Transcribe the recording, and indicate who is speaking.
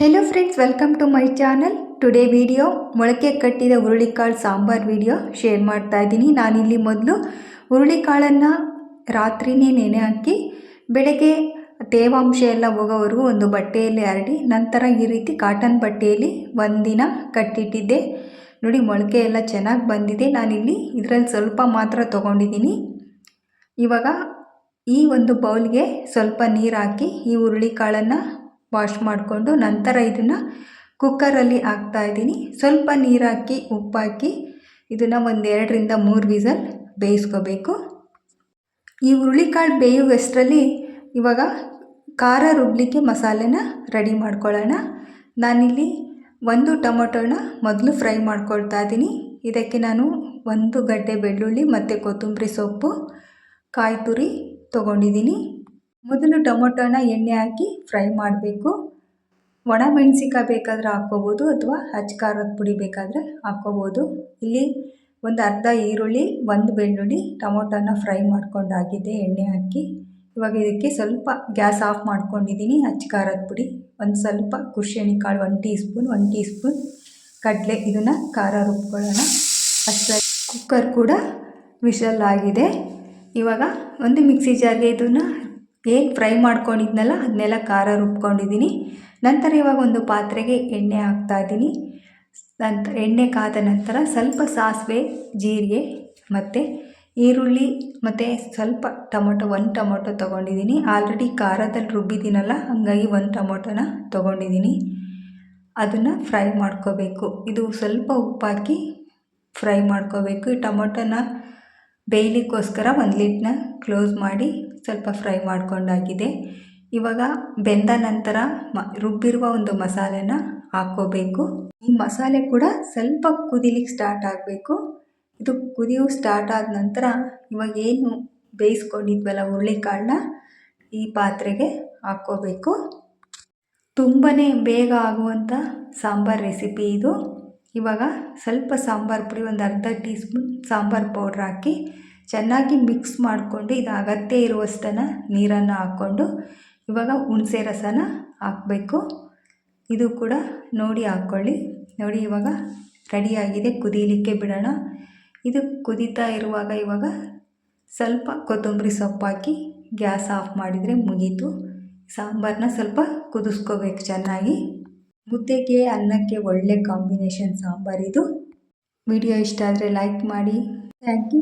Speaker 1: Hello friends welcome to my channel today video ಮೊಳಕೆ ಕಟ್ಟಿದ ಹುರುಳಿಕಾಳು ಸಾಂಬಾರ್ ವಿಡಿಯೋ ಶೇರ್ ಮಾಡ್ತಾ ಇದ್ದೀನಿ. ನಾನಿಲ್ಲಿ ಮೊದಲು ಹುರುಳಿಕಾಳನ್ನು ರಾತ್ರಿನೇ ನೆನೆ ಹಾಕಿ, ಬೆಳಗ್ಗೆ ತೇವಾಂಶ ಎಲ್ಲ ಹೋಗೋವರೆಗೂ ಒಂದು ಬಟ್ಟೆಯಲ್ಲಿ ಹರಡಿ, ನಂತರ ಈ ರೀತಿ ಕಾಟನ್ ಬಟ್ಟೆಯಲ್ಲಿ ಒಂದಿನ ಕಟ್ಟಿಟ್ಟಿದ್ದೆ. ನೋಡಿ, ಮೊಳಕೆ ಎಲ್ಲ ಚೆನ್ನಾಗಿ ಬಂದಿದೆ. ನಾನಿಲ್ಲಿ ಇದರಲ್ಲಿ ಸ್ವಲ್ಪ ಮಾತ್ರ ತೊಗೊಂಡಿದ್ದೀನಿ. ಇವಾಗ ಈ ಒಂದು ಬೌಲ್ಗೆ ಸ್ವಲ್ಪ ನೀರು ಹಾಕಿ ಈ ಹುರುಳಿಕಾಳನ್ನು ವಾಶ್ ಮಾಡಿಕೊಂಡು ನಂತರ ಇದನ್ನು ಕುಕ್ಕರಲ್ಲಿ ಹಾಕ್ತಾಯಿದ್ದೀನಿ ಸ್ವಲ್ಪ ನೀರಾಕಿ ಹಾಕಿ, ಉಪ್ಪು ಹಾಕಿ ಇದನ್ನು ಒಂದು ಎರಡರಿಂದ ಮೂರು ವಿಸಲ್ ಬೇಯಿಸ್ಕೋಬೇಕು. ಈ ಹುರುಳಿಕಾಳು ಬೇಯುವಷ್ಟರಲ್ಲಿ ಇವಾಗ ಖಾರ ರುಬ್ಲಿಕ್ಕೆ ಮಸಾಲೆನ ರೆಡಿ ಮಾಡ್ಕೊಳ್ಳೋಣ. ನಾನಿಲ್ಲಿ ಒಂದು ಟೊಮೊಟೊನ ಮೊದಲು ಫ್ರೈ ಮಾಡ್ಕೊಳ್ತಾ ಇದ್ದೀನಿ. ಇದಕ್ಕೆ ನಾನು ಒಂದು ಗಡ್ಡೆ ಬೆಳ್ಳುಳ್ಳಿ ಮತ್ತು ಕೊತ್ತಂಬರಿ ಸೊಪ್ಪು, ಕಾಯಿ ತುರಿ ತೊಗೊಂಡಿದ್ದೀನಿ. ಮೊದಲು ಟೊಮೊಟೊನ ಎಣ್ಣೆ ಹಾಕಿ ಫ್ರೈ ಮಾಡಬೇಕು. ಒಣ ಮೆಣಸಿನ್ಕಾಯಿ ಬೇಕಾದರೆ ಹಾಕ್ಕೋಬೋದು ಅಥವಾ ಹಚ್ಚ ಖಾರದ ಪುಡಿ ಬೇಕಾದರೆ ಹಾಕ್ಕೋಬೋದು. ಇಲ್ಲಿ ಒಂದು ಅರ್ಧ ಈರುಳ್ಳಿ, ಒಂದು ಬೆಳ್ಳುಳ್ಳಿ, ಟೊಮೊಟೊನ ಫ್ರೈ ಮಾಡ್ಕೊಂಡಾಗಿದೆ ಎಣ್ಣೆ ಹಾಕಿ. ಇವಾಗ ಇದಕ್ಕೆ ಸ್ವಲ್ಪ ಗ್ಯಾಸ್ ಆಫ್ ಮಾಡ್ಕೊಂಡಿದ್ದೀನಿ, ಹಚ್ಚ ಖಾರದ ಪುಡಿ. ಒಂದು ಸ್ವಲ್ಪ ಕಾಳು, ಒಂದು ಟೀ ಸ್ಪೂನ್ ಒಂದು ಟೀ ಸ್ಪೂನ್ ಕಡಲೆ, ಇದನ್ನು ಖಾರ ರುಬ್ಕೊಳ್ಳೋಣ. ಅಷ್ಟೇ ಕುಕ್ಕರ್ ಕೂಡ ವಿಶಲ್ ಆಗಿದೆ. ಇವಾಗ ಒಂದು ಮಿಕ್ಸಿ ಜಾರ್ಗೆ ಇದನ್ನು ಏನು ಫ್ರೈ ಮಾಡ್ಕೊಂಡಿದ್ನಲ್ಲ, ಅದನ್ನೆಲ್ಲ ಖಾರ ರುಬ್ಕೊಂಡಿದ್ದೀನಿ. ನಂತರ ಇವಾಗ ಒಂದು ಪಾತ್ರೆಗೆ ಎಣ್ಣೆ ಹಾಕ್ತಾ ಇದ್ದೀನಿ. ನಂತರ ಎಣ್ಣೆ ಕಾದ ನಂತರ ಸ್ವಲ್ಪ ಸಾಸಿವೆ, ಜೀರಿಗೆ ಮತ್ತು ಈರುಳ್ಳಿ ಮತ್ತು ಸ್ವಲ್ಪ ಟೊಮೊಟೊ, ಒಂದು ಟೊಮೊಟೊ ತೊಗೊಂಡಿದ್ದೀನಿ. ಆಲ್ರೆಡಿ ಖಾರದಲ್ಲಿ ರುಬ್ಬಿದ್ದೀನಲ್ಲ, ಹಾಗಾಗಿ ಒಂದು ಟೊಮೊಟೊನ ತೊಗೊಂಡಿದ್ದೀನಿ. ಅದನ್ನು ಫ್ರೈ ಮಾಡ್ಕೋಬೇಕು. ಇದು ಸ್ವಲ್ಪ ಉಪ್ಪಾಕಿ ಫ್ರೈ ಮಾಡ್ಕೋಬೇಕು. ಈ ಟೊಮೊಟೊನ ಬೇಯಲಿಕ್ಕೋಸ್ಕರ ಒಂದು ಲಿಡ್ನ ಕ್ಲೋಸ್ ಮಾಡಿ ಸ್ವಲ್ಪ ಫ್ರೈ ಮಾಡಿಕೊಂಡಾಗಿದೆ. ಇವಾಗ ಬೆಂದ ನಂತರ ಮ, ರುಬ್ಬಿರುವ ಒಂದು ಮಸಾಲೆನ ಹಾಕ್ಕೋಬೇಕು. ಈ ಮಸಾಲೆ ಕೂಡ ಸ್ವಲ್ಪ ಕುದಿಲಿಕ್ಕೆ ಸ್ಟಾರ್ಟ್ ಆಗಬೇಕು. ಇದು ಕುದಿಯು ಸ್ಟಾರ್ಟ್ ಆದ ನಂತರ ಇವಾಗ ಏನು ಬೇಯಿಸ್ಕೊಂಡಿದ್ವಲ್ಲ ಹುರುಳಿಕಾಳನ್ನ ಈ ಪಾತ್ರೆಗೆ ಹಾಕ್ಕೋಬೇಕು. ತುಂಬಾ ಬೇಗ ಆಗುವಂಥ ಸಾಂಬಾರು ರೆಸಿಪಿ ಇದು. ಇವಾಗ ಸ್ವಲ್ಪ ಸಾಂಬಾರು ಪುಡಿ, ಒಂದು ಅರ್ಧ ಟೀ ಸ್ಪೂನ್ ಸಾಂಬಾರು ಪೌಡ್ರ್ ಹಾಕಿ ಚೆನ್ನಾಗಿ ಮಿಕ್ಸ್ ಮಾಡಿಕೊಂಡು ಇದು ಅಗತ್ಯ ಇರುವಷ್ಟನ್ನು ನೀರನ್ನು ಹಾಕ್ಕೊಂಡು ಇವಾಗ ಹುಣಸೆ ರಸನ ಹಾಕಬೇಕು. ಇದು ಕೂಡ ನೋಡಿ ಹಾಕ್ಕೊಳ್ಳಿ. ನೋಡಿ ಇವಾಗ ರೆಡಿಯಾಗಿದೆ ಕುದೀಲಿಕ್ಕೆ ಬಿಡೋಣ. ಇದು ಕುದೀತಾ ಇರುವಾಗ ಇವಾಗ ಸ್ವಲ್ಪ ಕೊತ್ತಂಬರಿ ಸೊಪ್ಪು ಹಾಕಿ ಗ್ಯಾಸ್ ಆಫ್ ಮಾಡಿದರೆ ಮುಗೀತು. ಸಾಂಬಾರನ್ನ ಸ್ವಲ್ಪ ಕುದಿಸ್ಕೋಬೇಕು ಚೆನ್ನಾಗಿ. ಮುದ್ದೆಗೆ ಅನ್ನಕ್ಕೆ ಒಳ್ಳೆ ಕಾಂಬಿನೇಷನ್ ಸಾಂಬಾರಿದು ವಿಡಿಯೋ ಇಷ್ಟ ಆದರೆ ಲೈಕ್ ಮಾಡಿ. Thank you